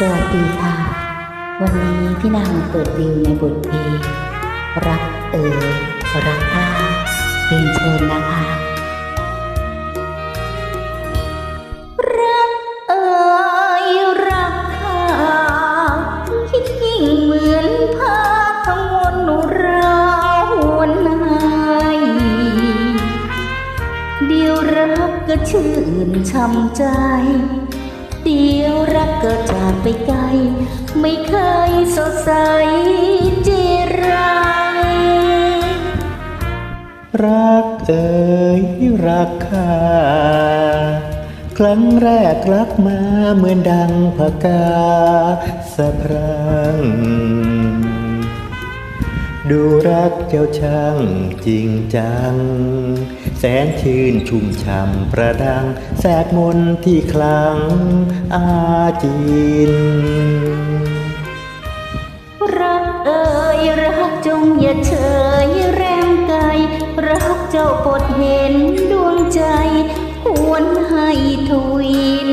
สวัสดีค่ะ วันนี้พี่นางเปิดวิวในบทเพลงรักเอ๋ยรักข้าเรียนเชิญนะคะรักเอ๋ยรักข้าคิดยิ่งเหมือนพาขมวนราวนในเดียวรักก็ชื่นช่ำใจ เดียว จากไปไกล ไม่เคยสดใสจีไรรักเอ๋ยรักข้าครั้งแรกรักมาเหมือนดังพกาสะพรัง ดูรักเจ้าช่างจริงจัง แสนชื่นชุ่มช่ำประดัง แสดมนที่คลังอา จินรักเอ่ยรักจงอย่าเฉยแรมไกลรักเจ้าปดเห็นดวงใจควรให้ทวิน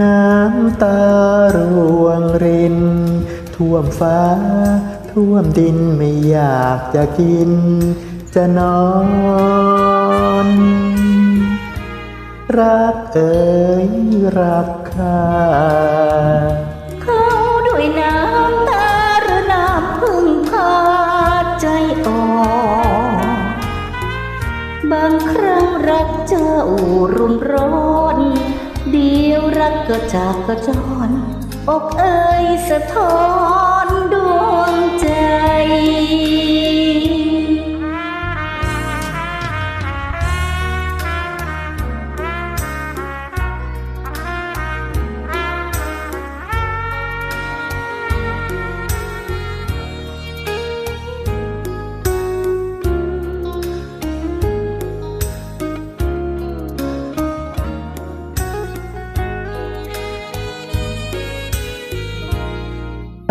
น้ำตาร่วงริน ท่วมฟ้า ท่วมดินไม่อยากจะกิน จะนอน รักเอ๋ยรักข้าเขาด้วยน้ำตาหรือน้ำพึ่งพาใจอ่อนบางครั้งรักเจ้ารุมร้อน เดียวรักก็จากก็จรอกเอ่ยสะท้อน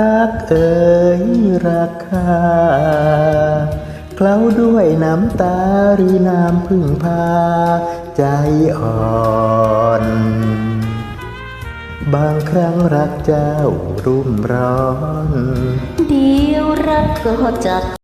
รักเอ๋ยรักข้าเคล้าด้วยน้ำตาหรือน้ำพึ่งพา ใจอ่อน บางครั้งรักเจ้ารุ่มร้อน เดียวรักก็จาก